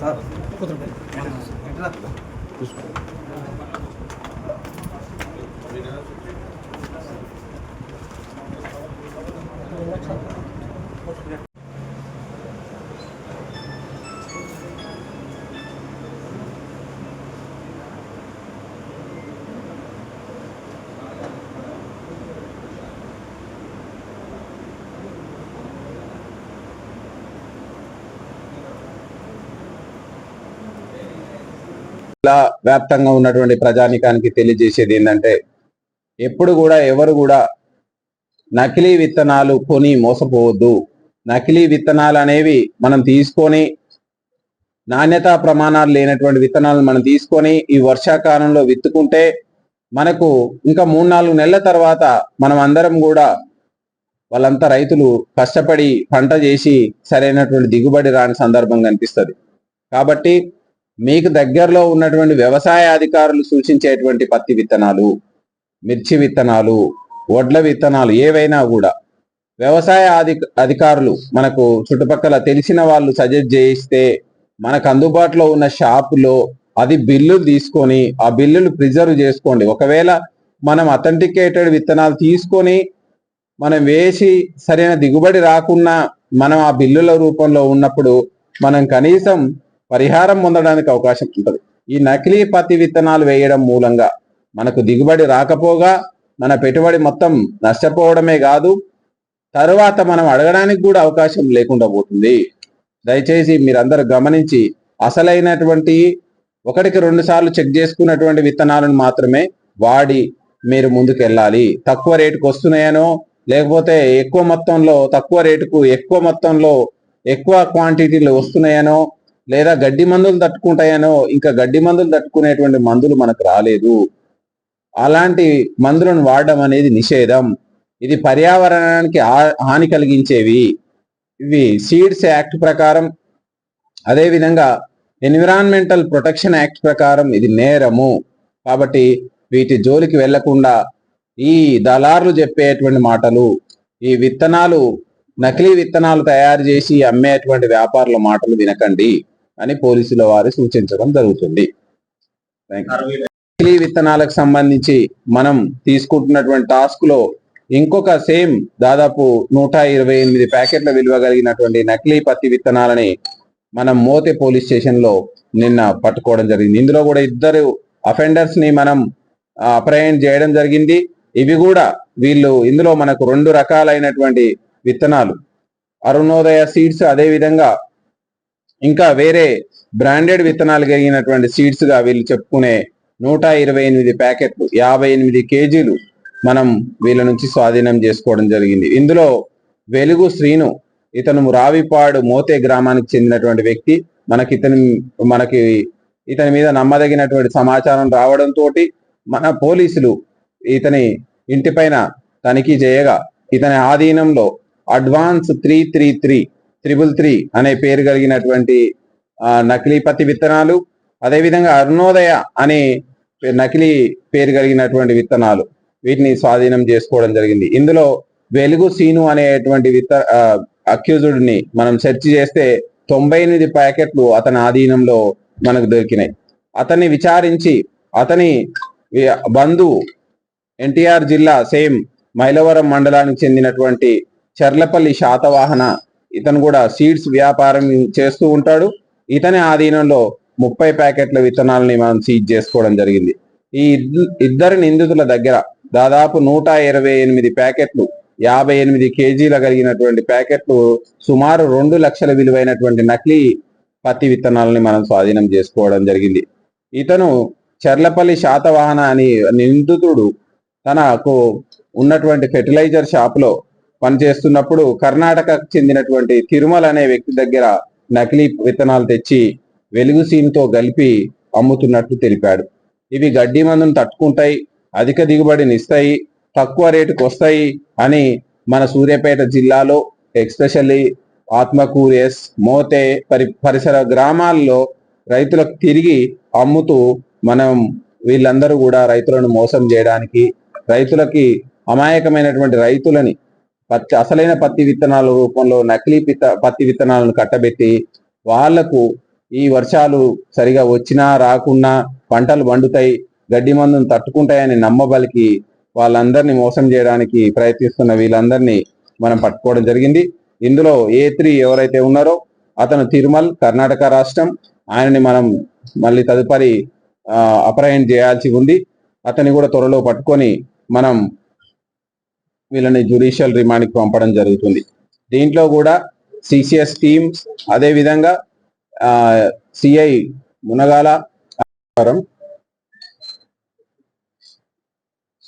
Sir కుదురు వ్యాప్తంగా ఉన్నటువంటి ప్రజానికానికి తెలియజేసేది ఏంటంటే ఎప్పుడు కూడా ఎవరు కూడా నకిలీ విత్తనాలు కొని మోసపోవద్దు. నకిలీ విత్తనాలు అనేవి మనం తీసుకొని నాణ్యతా ప్రమాణాలు లేనటువంటి విత్తనాలు మనం తీసుకొని ఈ వర్షాకాలంలో విత్తుకుంటే మనకు ఇంకా మూడు నాలుగు నెలల తర్వాత మనం అందరం కూడా వాళ్ళంతా రైతులు కష్టపడి పంట చేసి సరైనటువంటి దిగుబడి రాని సందర్భం కనిపిస్తుంది. కాబట్టి మీకు దగ్గరలో ఉన్నటువంటి వ్యవసాయ అధికారులు సూచించేటువంటి పత్తి విత్తనాలు మిర్చి విత్తనాలు వడ్ల విత్తనాలు ఏవైనా కూడా వ్యవసాయ అధి అధికారులు మనకు చుట్టుపక్కల తెలిసిన వాళ్ళు సజెస్ట్ చేయిస్తే మనకు అందుబాటులో ఉన్న షాపులో అది బిల్లులు తీసుకొని ఆ బిల్లులు ప్రిజర్వ్ చేసుకోండి. ఒకవేళ మనం అథెంటికేటెడ్ విత్తనాలు తీసుకొని మనం వేసి సరైన దిగుబడి రాకున్నా మనం ఆ బిల్లుల రూపంలో ఉన్నప్పుడు మనం కనీసం పరిహారం పొందడానికి అవకాశం ఉంటుంది. ఈ నకిలీ పత్తి విత్తనాలు వేయడం మూలంగా మనకు దిగుబడి రాకపోగా మన పెట్టుబడి మొత్తం నష్టపోవడమే కాదు తరువాత మనం అడగడానికి కూడా అవకాశం లేకుండా పోతుంది. దయచేసి మీరందరూ గమనించి అసలైనటువంటి ఒకటికి రెండు సార్లు చెక్ చేసుకున్నటువంటి విత్తనాలను మాత్రమే వాడి మీరు ముందుకు వెళ్ళాలి తక్కువ రేటుకు వస్తున్నాయనో లేకపోతే ఎక్కువ మొత్తంలో తక్కువ రేటుకు ఎక్కువ మొత్తంలో ఎక్కువ క్వాంటిటీలు వస్తున్నాయనో లేదా గడ్డి మందులు తట్టుకుంటాయనో ఇంకా గడ్డి మందులు తట్టుకునేటువంటి మందులు మనకు రాలేదు. అలాంటి మందులను వాడడం అనేది నిషేధం. ఇది పర్యావరణానికి హా- హాని కలిగించేవి. ఇవి సీడ్స్ యాక్ట్ ప్రకారం అదేవిధంగా ఎన్విరాన్మెంటల్ ప్రొటెక్షన్ యాక్ట్ ప్రకారం ఇది నేరము. కాబట్టి వీటి జోలికి వెళ్ళకుండా ఈ దళారులు చెప్పేటువంటి మాటలు ఈ విత్తనాలు నకిలీ విత్తనాలు తయారు చేసి అమ్మేటువంటి వ్యాపారుల మాటలు వినకండి. అని పోలీసుల వారు సూచించడం జరుగుతుంది. విత్తనాలకు సంబంధించి మనం తీసుకుంటున్నటువంటి టాస్క్లో ఇంకొక సేమ్ దాదాపు నూట ఇరవై ఎనిమిది ప్యాకెట్ల విలువ కలిగినటువంటి నకిలీ పత్తి విత్తనాలని మనం మోతే పోలీస్ స్టేషన్లో నిన్న పట్టుకోవడం జరిగింది. ఇందులో కూడా ఇద్దరు అఫెండర్స్ని మనం అప్రయన్ చేయడం జరిగింది. ఇవి కూడా వీళ్ళు ఇందులో మనకు రెండు రకాలైనటువంటి విత్తనాలు. అరుణోదయ సీడ్స్ అదే విధంగా ఇంకా వేరే బ్రాండెడ్ విత్తనాలు కలిగినటువంటి సీడ్స్గా వీళ్ళు చెప్పుకునే నూట ఇరవై ఎనిమిది ప్యాకెట్లు యాభై ఎనిమిది కేజీలు మనం వీళ్ళ నుంచి స్వాధీనం చేసుకోవడం జరిగింది. ఇందులో వెలుగు శ్రీను ఇతను రావిపాడు మోతే గ్రామానికి చెందినటువంటి వ్యక్తి. మనకి ఇతని మనకి ఇతని మీద నమ్మదగినటువంటి సమాచారం రావడంతో మన పోలీసులు ఇతని ఇంటిపైన తనిఖీ చేయగా ఇతని ఆధీనంలో advance three three three triple three అనే పేరు కలిగినటువంటి నకిలీ పత్తి విత్తనాలు అదేవిధంగా అరుణోదయ అనే నకిలీ పేరు కలిగినటువంటి విత్తనాలు వీటిని స్వాధీనం చేసుకోవడం జరిగింది. ఇందులో వెలుగు సీను అనేటువంటి విత్త అక్యూజుడిని మనం సెర్చ్ చేస్తే తొంభై ఎనిమిది ప్యాకెట్లు అతని ఆధీనంలో మనకు దొరికినాయి. అతన్ని విచారించి అతని బంధు ఎన్టీఆర్ జిల్లా సేమ్ మైలవరం మండలానికి చెందినటువంటి చర్లపల్లి శాతవాహన ఇతను కూడా సీడ్స్ వ్యాపారం చేస్తూ ఉంటాడు. ఇతని ఆధీనంలో ముప్పై ప్యాకెట్ల విత్తనాలని మనం సీజ్ చేసుకోవడం జరిగింది. ఈ ఇద్దరు నిందితుల దగ్గర దాదాపు నూట ఇరవై ఎనిమిది ప్యాకెట్లు యాభై ఎనిమిది కేజీల కలిగినటువంటి ప్యాకెట్లు సుమారు రెండు లక్షల విలువైనటువంటి నకిలీ పత్తి విత్తనాలని మనం స్వాధీనం చేసుకోవడం జరిగింది. ఇతను చర్లపల్లి శాతవాహన అని నిందితుడు తనకు ఉన్నటువంటి ఫెర్టిలైజర్ షాప్లో పనిచేస్తున్నప్పుడు కర్ణాటకకు చెందినటువంటి తిరుమల అనే వ్యక్తి దగ్గర నకిలీ విత్తనాలు తెచ్చి వెలుగు సీన్తో కలిపి అమ్ముతున్నట్లు తెలిపాడు. ఇవి గడ్డి మందును తట్టుకుంటాయి అధిక దిగుబడిని ఇస్తాయి తక్కువ రేటుకు వస్తాయి అని మన సూర్యాపేట జిల్లాలో ఎక్స్పెషల్లీ ఆత్మకూరియస్ మోతే పరి పరిసర గ్రామాల్లో రైతులకు తిరిగి అమ్ముతూ మనం వీళ్ళందరూ కూడా రైతులను మోసం చేయడానికి రైతులకి అమాయకమైనటువంటి రైతులని పత్తి అసలైన పత్తి విత్తనాల రూపంలో నకిలీ పిత పత్తి విత్తనాలను కట్టబెట్టి వాళ్ళకు ఈ వర్షాలు సరిగా వచ్చినా రాకున్నా పంటలు వండుతాయి గడ్డి మందును తట్టుకుంటాయని నమ్మబలికి వాళ్ళందరినీ మోసం చేయడానికి ప్రయత్నిస్తున్న వీళ్ళందరినీ మనం పట్టుకోవడం జరిగింది. ఇందులో ఏ త్రీ ఎవరైతే ఉన్నారో అతను తిరుమల్ కర్ణాటక రాష్ట్రం. ఆయనని మనం మళ్ళీ తదుపరి అప్రహెండ్ చేయాల్సి ఉంది. అతని కూడా త్వరలో పట్టుకొని మనం వీళ్ళని జ్యుడిషియల్ రిమాండ్కి పంపడం జరుగుతుంది. దీంట్లో కూడా సిసిఎస్ టీమ్ అదే విధంగా సిఐ మునగాల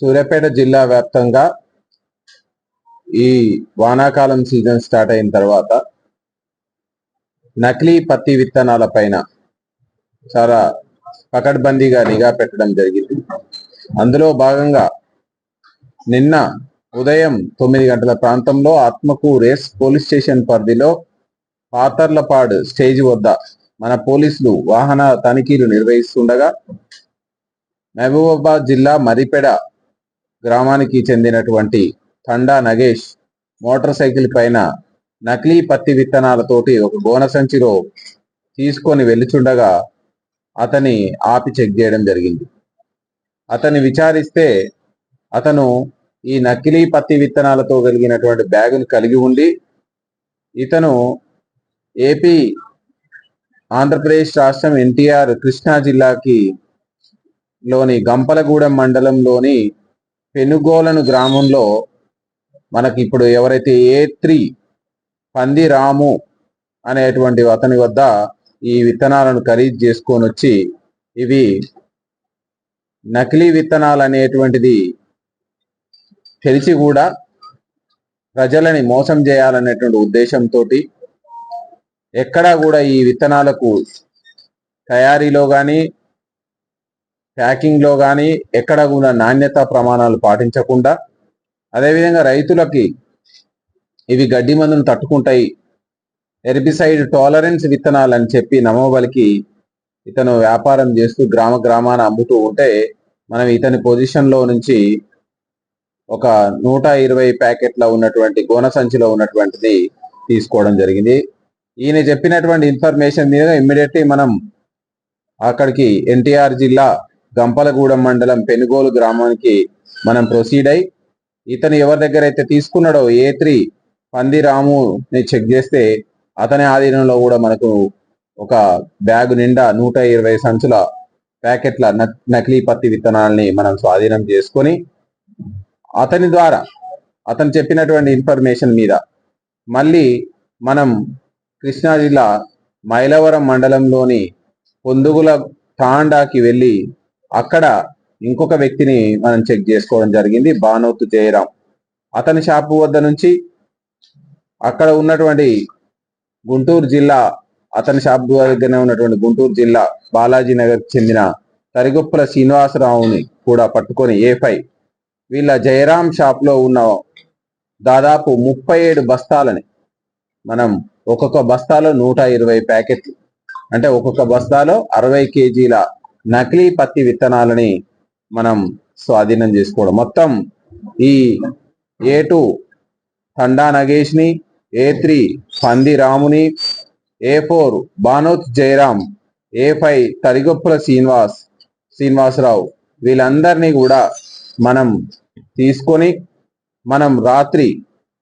సూర్యాపేట జిల్లా వ్యాప్తంగా ఈ వానాకాలం సీజన్ స్టార్ట్ అయిన తర్వాత నకిలీ పత్తి విత్తనాల పైన చాలా పకడ్బందీగా నిఘా పెట్టడం జరిగింది. అందులో భాగంగా నిన్న ఉదయం తొమ్మిది గంటల ప్రాంతంలో ఆత్మకు రేస్ పోలీస్ స్టేషన్ పరిధిలో పాతర్లపాడు స్టేజ్ వద్ద మన పోలీసులు వాహన తనిఖీలు నిర్వహిస్తుండగా మహబూబాబాద్ జిల్లా మరిపెడ గ్రామానికి చెందినటువంటి తండా నగేష్ మోటార్ సైకిల్ పైన నకిలీ పత్తి విత్తనాలతోటి ఒక గోన సంచిలో తీసుకొని వెళ్ళుచుండగా అతని ఆపి చెక్ చేయడం జరిగింది. అతన్ని విచారిస్తే అతను ఈ నకిలీ పత్తి విత్తనాలతో కలిగినటువంటి బ్యాగును కలిగి ఉండి ఇతను ఏపీ ఆంధ్రప్రదేశ్ రాష్ట్రం ఎన్టీఆర్ కృష్ణా జిల్లాకి లోని గంపలగూడెం మండలంలోని పెనుగోలను గ్రామంలో మనకి ఇప్పుడు ఎవరైతే ఏ త్రీ పంది రాము అనేటువంటి అతని వద్ద ఈ విత్తనాలను ఖరీదు చేసుకొని వచ్చి ఇవి నకిలీ విత్తనాలు అనేటువంటిది తెలిసి కూడా ప్రజలని మోసం చేయాలనేటువంటి ఉద్దేశంతో ఎక్కడా కూడా ఈ విత్తనాలకు తయారీలో కానీ ప్యాకింగ్లో కానీ ఎక్కడ కూడా నాణ్యత ప్రమాణాలు పాటించకుండా అదేవిధంగా రైతులకి ఇవి గడ్డి మందును తట్టుకుంటాయి ఎర్బిసైడ్ టాలరెన్స్ విత్తనాలు అని చెప్పి నమ్మబలికి ఇతను వ్యాపారం చేస్తూ గ్రామ గ్రామాన అమ్ముతూ ఉంటే మనం ఇతని పొజిషన్లో నుంచి ఒక నూట ఇరవై ప్యాకెట్ల ఉన్నటువంటి గోన సంచిలో ఉన్నటువంటిది తీసుకోవడం జరిగింది. ఈయన చెప్పినటువంటి ఇన్ఫర్మేషన్ మీద ఇమ్మీడియట్లీ మనం అక్కడికి ఎన్టీఆర్ జిల్లా గంపలగూడెం మండలం పెనుగోలు గ్రామానికి మనం ప్రొసీడ్ అయి ఇతను ఎవరి దగ్గర అయితే తీసుకున్నాడో ఏ త్రీ పంది రాముని చెక్ చేస్తే అతని ఆధీనంలో కూడా మనకు ఒక బ్యాగ్ నిండా నూట ఇరవై సంచుల ప్యాకెట్ల నకిలీ పత్తి విత్తనాలని మనం స్వాధీనం చేసుకొని అతని ద్వారా అతను చెప్పినటువంటి ఇన్ఫర్మేషన్ మీద. మళ్ళీ మనం కృష్ణా జిల్లా మైలవరం మండలంలోని పొందుగుల తాండాకి వెళ్ళి అక్కడ ఇంకొక వ్యక్తిని మనం చెక్ చేసుకోవడం జరిగింది బానోతు జయరాం అతని షాపు వద్ద నుంచి అక్కడ ఉన్నటువంటి గుంటూరు జిల్లా అతని షాప్ దగ్గరనే ఉన్నటువంటి గుంటూరు జిల్లా బాలాజీ నగర్ చెందిన తరిగొప్పల శ్రీనివాసరావుని కూడా పట్టుకొని ఏ ఫైవ్ వీళ్ళ జయరాం షాప్లో ఉన్న దాదాపు ముప్పై ఏడు బస్తాలని మనం ఒక్కొక్క బస్తాలో నూట ఇరవై ప్యాకెట్లు అంటే ఒక్కొక్క బస్తాలో అరవై కేజీల నకిలీ పత్తి విత్తనాలని మనం స్వాధీనం చేసుకోవడం. మొత్తం ఈ ఏ టూ తండా నగేష్ని ఏ త్రీ పంది రాముని A four Banoth Jayaram A five Tarigoppula Srinivas Srinivasarao వీళ్ళందరినీ కూడా మనం తీసుకొని మనం రాత్రి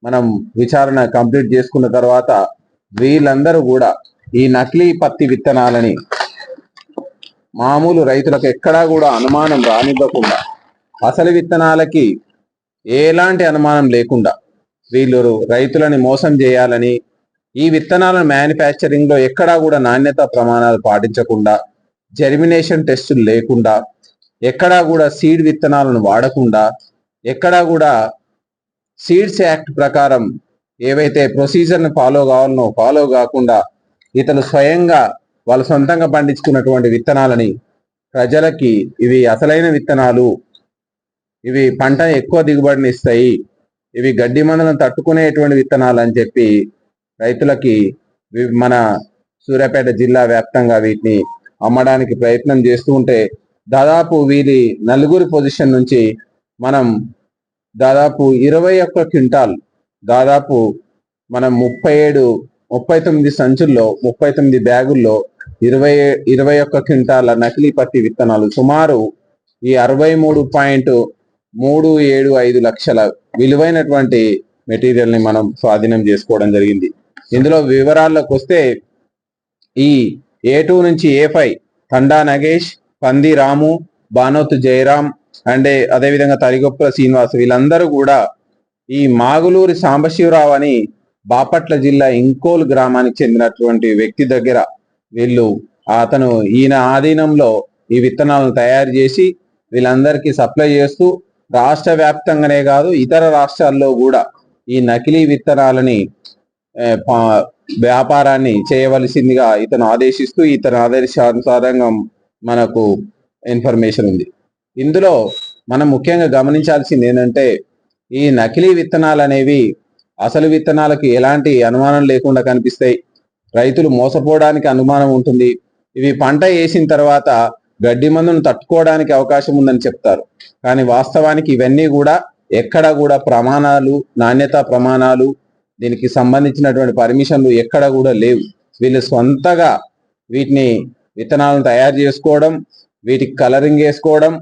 మనం విచారణ కంప్లీట్ చేసుకున్న తర్వాత వీళ్ళందరూ కూడా ఈ నకిలీ పత్తి విత్తనాలని మామూలు రైతులకు ఎక్కడా కూడా అనుమానం రానివ్వకుండా అసలు విత్తనాలకి ఎలాంటి అనుమానం లేకుండా వీళ్ళు రైతులని మోసం చేయాలని ఈ విత్తనాలను మ్యానుఫ్యాక్చరింగ్లో ఎక్కడా కూడా నాణ్యత ప్రమాణాలు పాటించకుండా జెర్మినేషన్ టెస్టులు లేకుండా ఎక్కడా కూడా సీడ్ విత్తనాలను వాడకుండా ఎక్కడా కూడా సీడ్స్ యాక్ట్ ప్రకారం ఏవైతే ప్రొసీజర్ని ఫాలో కావాలనో ఫాలో కాకుండా ఇతను స్వయంగా వాళ్ళ సొంతంగా పండించుకున్నటువంటి విత్తనాలని ప్రజలకి ఇవి అసలైన విత్తనాలు. ఇవి పంట ఎక్కువ దిగుబడిని ఇస్తాయి. ఇవి గడ్డి మందులను తట్టుకునేటువంటి విత్తనాలు అని చెప్పి రైతులకి మన సూర్యాపేట జిల్లా వ్యాప్తంగా వీటిని అమ్మడానికి ప్రయత్నం చేస్తూ ఉంటే దాదాపు వీరి నలుగురి పొజిషన్ నుంచి మనం దాదాపు ఇరవై ఒక్క క్వింటాల్ దాదాపు మనం ముప్పై ఏడు ముప్పై తొమ్మిది సంచుల్లో ముప్పై తొమ్మిది బ్యాగుల్లో ఇరవై ఇరవై ఒక్క క్వింటాల నకిలీ పత్తి విత్తనాలు సుమారు ఈ అరవై మూడు పాయింట్ మూడు ఏడు ఐదు లక్షల విలువైనటువంటి మెటీరియల్ని మనం స్వాధీనం చేసుకోవడం జరిగింది. ఇందులో వివరాల్లోకి వస్తే ఈ ఏ టూ నుంచి ఏ five Thanda Nagesh Pandi Ramu Banoth Jayaram and eh, అదేవిధంగా తరిగొప్ప శ్రీనివాస్ వీళ్ళందరూ కూడా ఈ మాగులూరి సాంబశివరావు అని బాపట్ల జిల్లా ఇంకోల్ గ్రామానికి చెందినటువంటి వ్యక్తి దగ్గర వీళ్ళు అతను ఈయన ఆధీనంలో ఈ విత్తనాలను తయారు చేసి వీళ్ళందరికీ సప్లై చేస్తూ రాష్ట్ర వ్యాప్తంగానే కాదు ఇతర రాష్ట్రాల్లో కూడా ఈ నకిలీ విత్తనాలని వ్యాపారాన్ని చేయవలసిందిగా ఇతను ఆదేశిస్తూ ఇతను ఆదేశానుసారంగా మనకు ఇన్ఫర్మేషన్ ఉంది. ఇందులో మనం ముఖ్యంగా గమనించాల్సింది ఏంటంటే ఈ నకిలీ విత్తనాలు అనేవి అసలు విత్తనాలకి ఎలాంటి అనుమానం లేకుండా కనిపిస్తాయి. రైతులు మోసపోవడానికి అనుమానం ఉంటుంది. ఇవి పంట వేసిన తర్వాత గడ్డి మందును తట్టుకోవడానికి అవకాశం ఉందని చెప్తారు. కానీ వాస్తవానికి ఇవన్నీ కూడా ఎక్కడ కూడా ప్రమాణాలు నాణ్యతా ప్రమాణాలు దీనికి సంబంధించినటువంటి పర్మిషన్లు ఎక్కడ కూడా లేవు. వీళ్ళు సొంతగా వీటిని విత్తనాలను తయారు చేసుకోవడం వీటికి కలరింగ్ వేసుకోవడం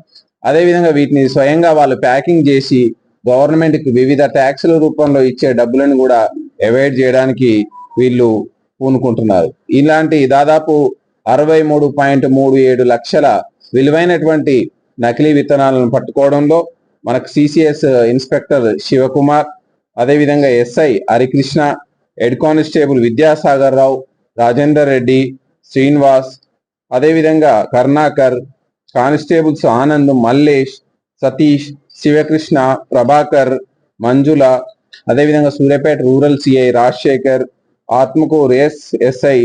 అదేవిధంగా వీటిని స్వయంగా వాళ్ళు ప్యాకింగ్ చేసి గవర్నమెంట్కి వివిధ ట్యాక్సుల రూపంలో ఇచ్చే డబ్బులను కూడా అవాయిడ్ చేయడానికి వీళ్ళు పూనుకుంటున్నారు. ఇలాంటి దాదాపు అరవై మూడు పాయింట్ మూడు ఏడు లక్షల విలువైనటువంటి నకిలీ విత్తనాలను పట్టుకోవడంలో మనకు సిసిఎస్ ఇన్స్పెక్టర్ శివకుమార్ అదేవిధంగా SI Harikrishna head constable Vidyasagar Rao Rajender Reddy Srinivas అదేవిధంగా కర్ణాకర్ కానిస్టేబుల్స్ ఆనంద్ మల్లేష్ సతీష్ శివకృష్ణ ప్రభాకర్ మంజుల అదేవిధంగా Suryapet rural CI Rajasekhar Atmakur S SI